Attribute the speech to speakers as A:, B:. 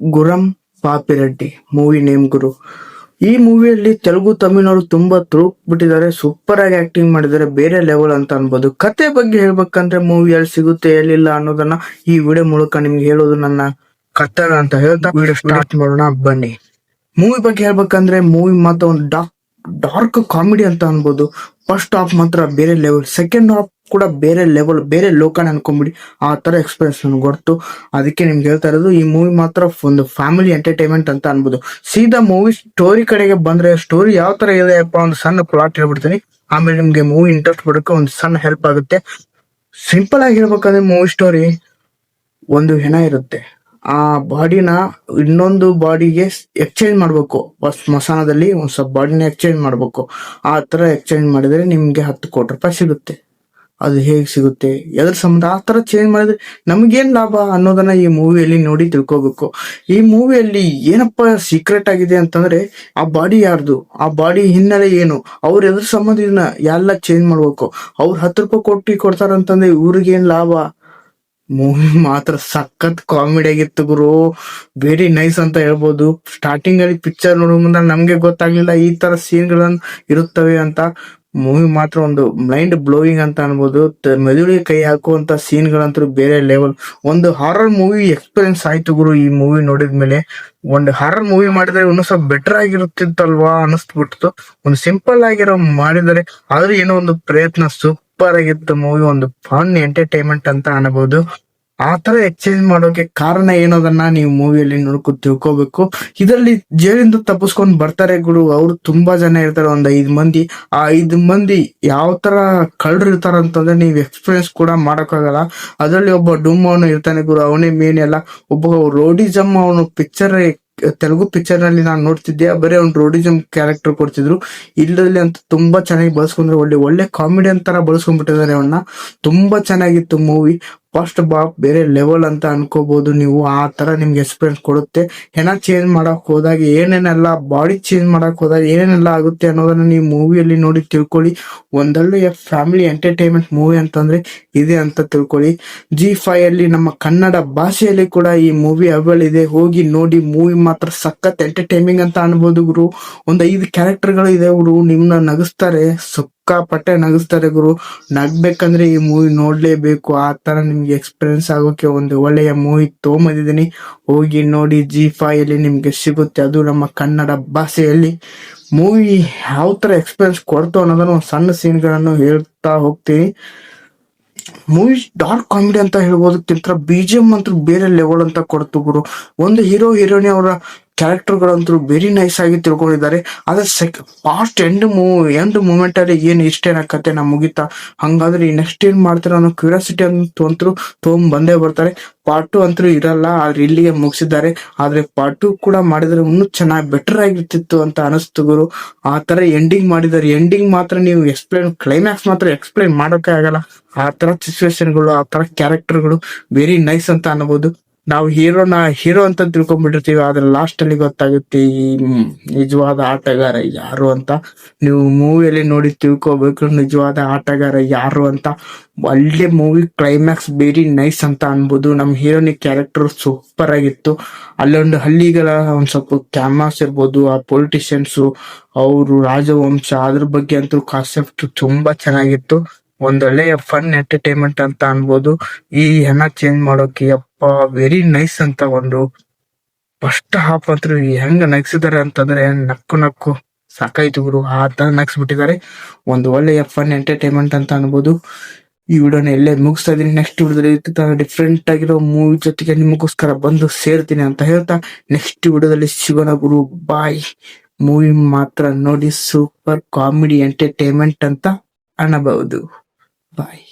A: ಗುರಂ ಪಾಪಿರೆಡ್ಡಿ, movie name ಗುರು. ಈ ಮೂವಿಯಲ್ಲಿ ತೆಲುಗು ತಮಿಳ್ನವರು ತುಂಬಾ ತುರುಕ್ ಬಿಟ್ಟಿದ್ದಾರೆ ಸೂಪರ್ ಆಗಿ ಆಕ್ಟಿಂಗ್ ಮಾಡಿದ್ದಾರೆ. ಬೇರೆ ಲೆವೆಲ್ ಅಂತ ಅನ್ಬೋದು. ಕತೆ ಬಗ್ಗೆ ಹೇಳ್ಬೇಕಂದ್ರೆ ಮೂವಿ ಎಲ್ಲಿ ಸಿಗುತ್ತೆ, ಎಲ್ಲಿಲ್ಲ ಅನ್ನೋದನ್ನ ಈ ವಿಡಿಯೋ ಮೂಲಕ ನಿಮ್ಗೆ ಹೇಳೋದು ನನ್ನ ಕರ್ತವ್ಯ ಅಂತ ಹೇಳ್ತಾ ವಿಡಿಯೋ ಸ್ಟಾರ್ಟ್ ಮಾಡೋಣ. ಬನ್ನಿ. ಮೂವಿ ಬಗ್ಗೆ ಹೇಳ್ಬೇಕಂದ್ರೆ ಮೂವಿ ಮಾತ್ರ ಒಂದು ಡಾರ್ಕ್ ಡಾರ್ಕ್ ಕಾಮಿಡಿ ಅಂತ ಅನ್ಬೋದು. ಫಸ್ಟ್ ಹಾಫ್ ಮಾತ್ರ ಬೇರೆ ಲೆವೆಲ್ ಸೆಕೆಂಡ್ ಹಾಫ್ ಕೂಡ ಬೇರೆ ಲೆವೆಲ್ ಬೇರೆ ಲೋಕನ ಅನ್ಕೊಂಬಿಡಿ ಆ ತರ ಎಕ್ಸ್ಪೀರಿಯನ್ಸ್ ನನ್ಗೆ ಗೊತ್ತು ಅದಕ್ಕೆ ನಿಮ್ಗೆ ಹೇಳ್ತಾ ಇರೋದು, ಈ ಮೂವಿ ಮಾತ್ರ ಒಂದು ಫ್ಯಾಮಿಲಿ ಎಂಟರ್ಟೈನ್ಮೆಂಟ್ ಅಂತ ಅನ್ಬೋದು. ಸೀದಾ ಮೂವಿ ಸ್ಟೋರಿ ಕಡೆಗೆ ಬಂದ್ರೆ ಸ್ಟೋರಿ ಯಾವ ತರ ಇದೆಯಪ್ಪ ಒಂದು ಸಣ್ಣ ಪ್ಲಾಟ್ ಹೇಳ್ಬಿಡ್ತೀನಿ. ಆಮೇಲೆ ನಿಮ್ಗೆ ಮೂವಿ ಇಂಟ್ರೆಸ್ಟ್ ಬರೋಕೆ ಒಂದು ಸಣ್ಣ ಹೆಲ್ಪ್ ಆಗುತ್ತೆ. ಸಿಂಪಲ್ ಆಗಿ ಹೇಳ್ಬೇಕಂದ್ರೆ ಮೂವಿ ಸ್ಟೋರಿ ಒಂದು ಹೆಣ ಇರುತ್ತೆ. ಆ ಬಾಡಿನ ಇನ್ನೊಂದು ಬಾಡಿಗೆ ಎಕ್ಸ್ಚೇಂಜ್ ಮಾಡ್ಬೇಕು. ಸ್ಮಶಾನದಲ್ಲಿ ಒಂದ್ ಸ್ವಲ್ಪ ಬಾಡಿನ ಎಕ್ಸ್ಚೇಂಜ್ ಮಾಡ್ಬೇಕು. ಆ ತರ ಎಕ್ಸ್ಚೇಂಜ್ ಮಾಡಿದ್ರೆ ನಿಮ್ಗೆ ಹತ್ತು ಕೋಟಿ ರೂಪಾಯಿ ಸಿಗುತ್ತೆ. ಅದು ಹೇಗೆ ಸಿಗುತ್ತೆ? ಎದ್ರ ಸಂಬಂಧ ಆ ತರ ಚೇಂಜ್ ಮಾಡಿದ್ರೆ ನಮಗೇನ್ ಲಾಭ ಅನ್ನೋದನ್ನ ಈ ಮೂವಿಯಲ್ಲಿ ನೋಡಿ ತಿಳ್ಕೊಬೇಕು. ಈ ಮೂವಿಯಲ್ಲಿ ಏನಪ್ಪ ಸೀಕ್ರೆಟ್ ಆಗಿದೆ ಅಂತಂದ್ರೆ ಆ ಬಾಡಿ ಯಾರ್ದು? ಆ ಬಾಡಿ ಹಿನ್ನೆಲೆ ಏನು? ಅವ್ರ ಎದ್ರ ಸಂಬಂಧ ಇದನ್ನ ಎಲ್ಲ ಚೇಂಜ್ ಮಾಡ್ಬೇಕು? ಅವ್ರು ಹತ್ತು ರೂಪಾಯಿ ಕೊಟ್ಟು ಕೊಡ್ತಾರಂತಂದ್ರೆ ಇವ್ರಿಗೇನ್ ಲಾಭ? ಮೂವಿ ಮಾತ್ರ ಸಖತ್ ಕಾಮಿಡಿ ಆಗಿತ್ತು ಗುರು. ವೆರಿ ನೈಸ್ ಅಂತ ಹೇಳ್ಬೋದು. ಸ್ಟಾರ್ಟಿಂಗ್ ಅಲ್ಲಿ ಪಿಕ್ಚರ್ ನೋಡೋ ಮುಂದೆ ನಮ್ಗೆ ಗೊತ್ತಾಗ್ಲಿಲ್ಲ ಈ ತರ ಸೀನ್ಗಳನ್ನ ಇರುತ್ತವೆ ಅಂತ. ಮೂವಿ ಮಾತ್ರ ಒಂದು ಮೈಂಡ್ ಬ್ಲೋಯಿಂಗ್ ಅಂತ ಅನ್ಬೋದು. ಮೆದುಳಿಗೆ ಕೈ ಹಾಕುವಂತ ಸೀನ್ಗಳಂತೂ ಬೇರೆ ಲೆವೆಲ್ ಒಂದು ಹಾರರ್ ಮೂವಿ ಎಕ್ಸ್ಪೀರಿಯನ್ಸ್ ಆಯ್ತು ಗುರು ಈ ಮೂವಿ ನೋಡಿದ್ಮೇಲೆ. ಒಂದು ಹಾರರ್ ಮೂವಿ ಮಾಡಿದ್ರೆ ಇನ್ನೂ ಸ್ವಲ್ಪ ಬೆಟರ್ ಆಗಿರುತ್ತಿತ್ತಲ್ವಾ ಅನಿಸ್ಬಿಡ್ತು ಒಂದು ಸಿಂಪಲ್ ಆಗಿರೋ ಮಾಡಿದರೆ ಆದ್ರೆ ಏನೋ ಒಂದು ಪ್ರಯತ್ನ ಸೂಪರ್ ಆಗಿತ್ತು ಮೂವಿ ಒಂದು ಫನ್ ಎಂಟರ್ಟೈನ್ಮೆಂಟ್ ಅಂತ ಅನ್ಬೋದು. ಆ ತರ ಎಕ್ಸ್ಚೇಂಜ್ ಮಾಡೋಕೆ ಕಾರಣ ಏನೋದನ್ನ ನೀವು ಮೂವಿಯಲ್ಲಿ ನೋಡ್ಕೊ, ತಿಳ್ಕೋಬೇಕು. ಇದರಲ್ಲಿ ಜೈಲಿಂದ ತಪ್ಪಿಸ್ಕೊಂಡ್ ಬರ್ತಾರೆ ಗುರು. ಅವ್ರು ತುಂಬಾ ಜನ ಇರ್ತಾರೆ. ಒಂದ್ ಐದ್ ಮಂದಿ. ಆ ಐದ್ ಮಂದಿ ಯಾವ ತರ ಕಳ್ಳರು ಇರ್ತಾರ ಅಂತಂದ್ರೆ ನೀವು ಎಕ್ಸ್ಪೀರಿಯನ್ಸ್ ಕೂಡ ಮಾಡಕ್ಕಾಗಲ್ಲ. ಅದರಲ್ಲಿ ಒಬ್ಬ ಡುಮ್ ಅವನು ಇರ್ತಾನೆ ಗುರು. ಅವನೇ ಮೇನ್ ಎಲ್ಲ. ಒಬ್ಬ ರೋಡಿಸಮ್ ಅವನು ಪಿಕ್ಚರ್ ತೆಲುಗು ಪಿಕ್ಚರ್ನಲ್ಲಿ ನಾನು ನೋಡ್ತಿದ್ದೆ. ಬರೀ ಅವ್ನು ರೋಡಿಸಮ್ ಕ್ಯಾರೆಕ್ಟರ್ ಕೊಡ್ತಿದ್ರು. ಇಲ್ಲದಲ್ಲಿ ಅಂತ ತುಂಬಾ ಚೆನ್ನಾಗಿ ಬಳಸ್ಕೊಂಡ್ರೆ. ಒಳ್ಳೆ ಒಳ್ಳೆ ಕಾಮಿಡಿಯನ್ ತರ ಬಳಸ್ಕೊಂಡ್ಬಿಟ್ಟಿದ್ದಾರೆ ಅವನ್ನ ತುಂಬಾ ಚೆನ್ನಾಗಿತ್ತು ಮೂವಿ ಫಸ್ಟ್ ಬಾಬ್ ಬೇರೆ ಲೆವೆಲ್ ಅಂತ ಅನ್ಕೋಬಹುದು ನೀವು, ಆ ತರ ನಿಮ್ಗೆ ಎಕ್ಸ್ಪೀರಿಯನ್ಸ್ ಕೊಡುತ್ತೆ. ಹೆಣ ಚೇಂಜ್ ಮಾಡಕ್ ಹೋದಾಗ ಏನೇನೆಲ್ಲ ಬಾಡಿ ಚೇಂಜ್ ಮಾಡಕ್ ಹೋದಾಗ ಏನೇನೆಲ್ಲ ಆಗುತ್ತೆ ಅನ್ನೋದನ್ನ ನೀವು ಮೂವಿಯಲ್ಲಿ ನೋಡಿ ತಿಳ್ಕೊಳ್ಳಿ. ಒಂದೊಳ್ಳೆಯ ಫ್ಯಾಮಿಲಿ ಎಂಟರ್ಟೈನ್ಮೆಂಟ್ ಮೂವಿ ಅಂತಂದ್ರೆ ಇದೆ ಅಂತ ತಿಳ್ಕೊಳ್ಳಿ. ಜಿ ಫೈವ್ ಅಲ್ಲಿ ನಮ್ಮ ಕನ್ನಡ ಭಾಷೆಯಲ್ಲಿ ಕೂಡ ಈ ಮೂವಿ ಅವೈಲ್ ಇದೆ. ಹೋಗಿ ನೋಡಿ ಮೂವಿ ಮಾತ್ರ ಸಖತ್ ಎಂಟರ್ಟೈನಿಂಗ್ ಅಂತ ಅನ್ಬೋದು ಗುರು. ಒಂದ್ ಐದು ಕ್ಯಾರೆಕ್ಟರ್ಗಳು ಇದೆ ಗುರು, ನಿಮ್ನ ನಗಿಸ್ತಾರೆ. ಸಿಕ್ಕಾಪಟ್ಟೆ ನಗಿಸ್ತಾರೆ ಗುರು. ನಗ್ಬೇಕಂದ್ರೆ ಈ ಮೂವಿ ನೋಡ್ಲೇಬೇಕು. ಆ ತರ ನಿಮ್ಗೆ ಎಕ್ಸ್ಪೀರಿಯನ್ಸ್ ಆಗೋಕೆ ಒಂದು ಒಳ್ಳೆಯ ಮೂವಿ ತೊಗೊಂಬಂದಿದ್ದೀನಿ. ಹೋಗಿ ನೋಡಿ ಜಿ ಫೈಯಲ್ಲಿ ಅಲ್ಲಿ ನಿಮ್ಗೆ ಸಿಗುತ್ತೆ. ಅದು ನಮ್ಮ ಕನ್ನಡ ಭಾಷೆಯಲ್ಲಿ. ಮೂವಿ ಯಾವ ತರ ಎಕ್ಸ್ಪೀರಿಯನ್ಸ್ ಕೊಡ್ತು ಅನ್ನೋದನ್ನ ಸಣ್ಣ ಸೀನ್ಗಳನ್ನು ಹೇಳ್ತಾ ಹೋಗ್ತೀನಿ. ಮೂವಿ ಡಾರ್ಕ್ ಕಾಮಿಡಿ ಅಂತ ಹೇಳ್ಬೋದಕ್ಕಿಂತ ಬಿ ಜಿ ಎಂ ಅಂತೂ ಬೇರೆ ಲೆವೆಲ್ ಅಂತ ಕೊಡ್ತು ಗುರು. ಒಂದು ಹೀರೋ ಹೀರೋಯಿನ್ ಅವರ ಕ್ಯಾರೆಕ್ಟರ್ಗಳಂತೂ ವೆರಿ ನೈಸ್ ಆಗಿ ತಿಳ್ಕೊಂಡಿದ್ದಾರೆ. ಆದ್ರೆ sec fast and move and moment ಅಲ್ಲಿ ಏನ್ ಇಷ್ಟೇನ ಕತೆ ನಾ ಮುಗಿತಾ? ಹಂಗಾದ್ರೆ ನೆಕ್ಸ್ಟ್ ಏನ್ ಮಾಡ್ತಾರೆ ಅನ್ನೋ ಕ್ಯೂರಿಯಾಸಿಟಿ ಅಂತೂ ತೊಗೊಂಡ್ ಬಂದೇ ಬರ್ತಾರೆ. ಪಾರ್ಟ್ ಟು ಅಂತೂ ಇರಲ್ಲ, ಆದ್ರೆ ಇಲ್ಲಿಗೆ ಮುಗಿಸಿದ್ದಾರೆ. ಆದ್ರೆ ಪಾರ್ಟ್ ಟು ಕೂಡ ಮಾಡಿದ್ರೆ ಇನ್ನೂ ಚೆನ್ನಾಗಿ ಬೆಟರ್ ಆಗಿರ್ತಿತ್ತು ಅಂತ ಅನಿಸ್ತು ಗುರು. ಆ ತರ ಎಂಡಿಂಗ್ ಮಾಡಿದ್ದಾರೆ. ಎಂಡಿಂಗ್ ಮಾತ್ರ ನೀವು ಎಕ್ಸ್ಪ್ಲೈನ್ ಕ್ಲೈಮ್ಯಾಕ್ಸ್ ಮಾತ್ರ ಎಕ್ಸ್ಪ್ಲೈನ್ ಮಾಡೋಕೆ ಆಗಲ್ಲ. ಆ ತರ ಸಿಚುವೇಶನ್ಗಳು ಆ ತರ ಕ್ಯಾರೆಕ್ಟರ್ಗಳು ವೆರಿ ನೈಸ್ ಅಂತ ಅನ್ಬೋದು. ನಾವು ಹೀರೋನ ಹೀರೋ ಅಂತ ತಿಳ್ಕೊಂಡ್ಬಿಟ್ಟಿರ್ತೀವಿ, ಆದ್ರೆ ಲಾಸ್ಟ್ ಅಲ್ಲಿ ಗೊತ್ತಾಗುತ್ತೆ ಈ ನಿಜವಾದ ಆಟಗಾರ ಯಾರು ಅಂತ. ನೀವು ಮೂವಿಯಲ್ಲಿ ನೋಡಿ ತಿಳ್ಕೊಬೇಕು, ನಿಜವಾದ ಆಟಗಾರ ಯಾರು ಅಂತ. ಒಳ್ಳೆ ಮೂವಿ ಕ್ಲೈಮ್ಯಾಕ್ಸ್ ವೆರಿ ನೈಸ್ ಅಂತ ಅನ್ಬೋದು. ನಮ್ಮ ಹೀರೋನಿ ಕ್ಯಾರೆಕ್ಟರ್ ಸೂಪರ್ ಆಗಿತ್ತು. ಅಲ್ಲೊಂದು ಹಳ್ಳಿಗಳ ಒಂದ್ ಸ್ವಲ್ಪ ಕ್ಯಾಮ್ರಾಸ್ ಇರ್ಬೋದು, ಆ ಪೊಲಿಟಿಷಿಯನ್ಸ್ ಅವರು ರಾಜವಂಶ, ಅದ್ರ ಬಗ್ಗೆ ಅಂತೂ ಕಾನ್ಸೆಪ್ಟ್ ತುಂಬಾ ಚೆನ್ನಾಗಿತ್ತು. ಒಂದೊಳ್ಳೆಯ ಫನ್ ಎಂಟರ್ಟೈನ್ಮೆಂಟ್ ಅಂತ ಅನ್ಬೋದು. ಈ ಹೆಣ ಚೇಂಜ್ ಮಾಡೋಕೆ ವೆರಿ ನೈಸ್ ಅಂತ ಒಂದು ಫಸ್ಟ್ ಹಾಫ್ ಅಂತೂ ಹೆಂಗ ನಗ್ಸಿದ್ದಾರೆ ಅಂತಂದ್ರೆ ನಕ್ಕು ನಕ್ಕು ಸಾಕಾಯ್ತು ಗುರು. ಆ ತರ ನಗ್ಸ್ಬಿಟ್ಟಿದ್ದಾರೆ. ಒಂದು ಒಳ್ಳೆಯ ಫನ್ ಎಂಟರ್ಟೈನ್ಮೆಂಟ್ ಅಂತ ಅನ್ಬೋದು. ಈ ವಿಡಿಯೋನ ಎಲ್ಲೇ ಮುಗಿಸ್ತಾ ಇದೀನಿ ನೆಕ್ಸ್ಟ್ ವಿಡಿಯೋದಲ್ಲಿ ಡಿಫ್ರೆಂಟ್ ಆಗಿರೋ ಮೂವಿ ಜೊತೆಗೆ ನಿಮಗೋಸ್ಕರ ಬಂದು ಸೇರ್ತೀನಿ ಅಂತ ಹೇಳ್ತಾ ನೆಕ್ಸ್ಟ್ ವಿಡಿಯೋದಲ್ಲಿ ಸಿಗೋಣ ಗುರು. ಬಾಯ್ ಮೂವಿ ಮಾತ್ರ ನೋಡಿ ಸೂಪರ್ ಕಾಮಿಡಿ ಎಂಟರ್ಟೈನ್ಮೆಂಟ್ ಅಂತ ಅನ್ನಬಹುದು. ಬಾಯ್